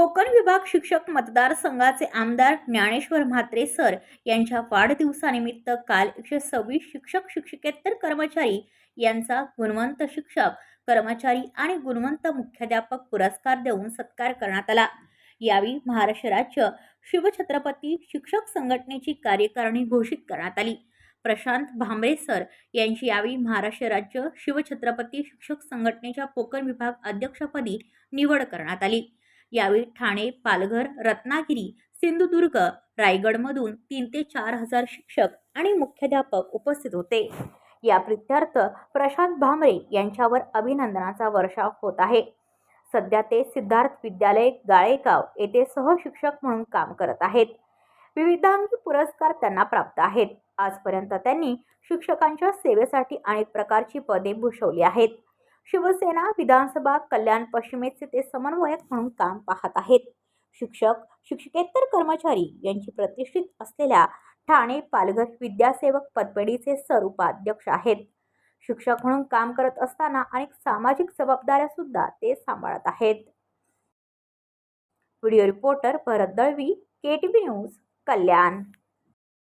कोकण विभाग शिक्षक मतदारसंघाचे आमदार ज्ञानेश्वर म्हात्रे सर यांच्या वाढदिवसानिमित्त काल एकशे सव्वीस शिक्षक शिक्षकेतर कर्मचारी यांचा गुणवंत शिक्षक कर्मचारी आणि गुणवंत मुख्याध्यापक पुरस्कार देऊन सत्कार करण्यात आला. यावेळी महाराष्ट्र राज्य शिवछत्रपती शिक्षक संघटनेची कार्यकारिणी घोषित करण्यात आली. प्रशांत भांबरे सर यांची यावेळी महाराष्ट्र राज्य शिवछत्रपती शिक्षक संघटनेच्या कोकण विभाग अध्यक्षपदी निवड करण्यात आली. यावेळी ठाणे पालघर रत्नागिरी सिंधुदुर्ग रायगडमधून तीन ते चार हजार शिक्षक आणि मुख्याध्यापक उपस्थित होते. या प्रित्यर्थ प्रशांत भामरे यांच्यावर अभिनंदनाचा वर्षाव होत आहे. सध्या ते सिद्धार्थ विद्यालय गाळेगाव येथे सहशिक्षक म्हणून काम करत आहेत. विविधांगी पुरस्कार त्यांना प्राप्त आहेत. आजपर्यंत त्यांनी शिक्षकांच्या सेवेसाठी अनेक प्रकारची पदे भूषवली आहेत. शिवसेना विधानसभा कल्याण पश्चिमेचे ते समन्वयक म्हणून काम पाहत आहेत. शिक्षक शिक्षकेतर कर्मचारी यांची प्रतिष्ठित असलेल्या ठाणे पालघर विद्यासेवक पतपेढीचे सर उपाध्यक्ष आहेत. शिक्षक म्हणून काम करत असताना अनेक सामाजिक जबाबदाऱ्या सुद्धा ते सांभाळत आहेत. Video reporter Bharat Dalvi K T V news Kalyan.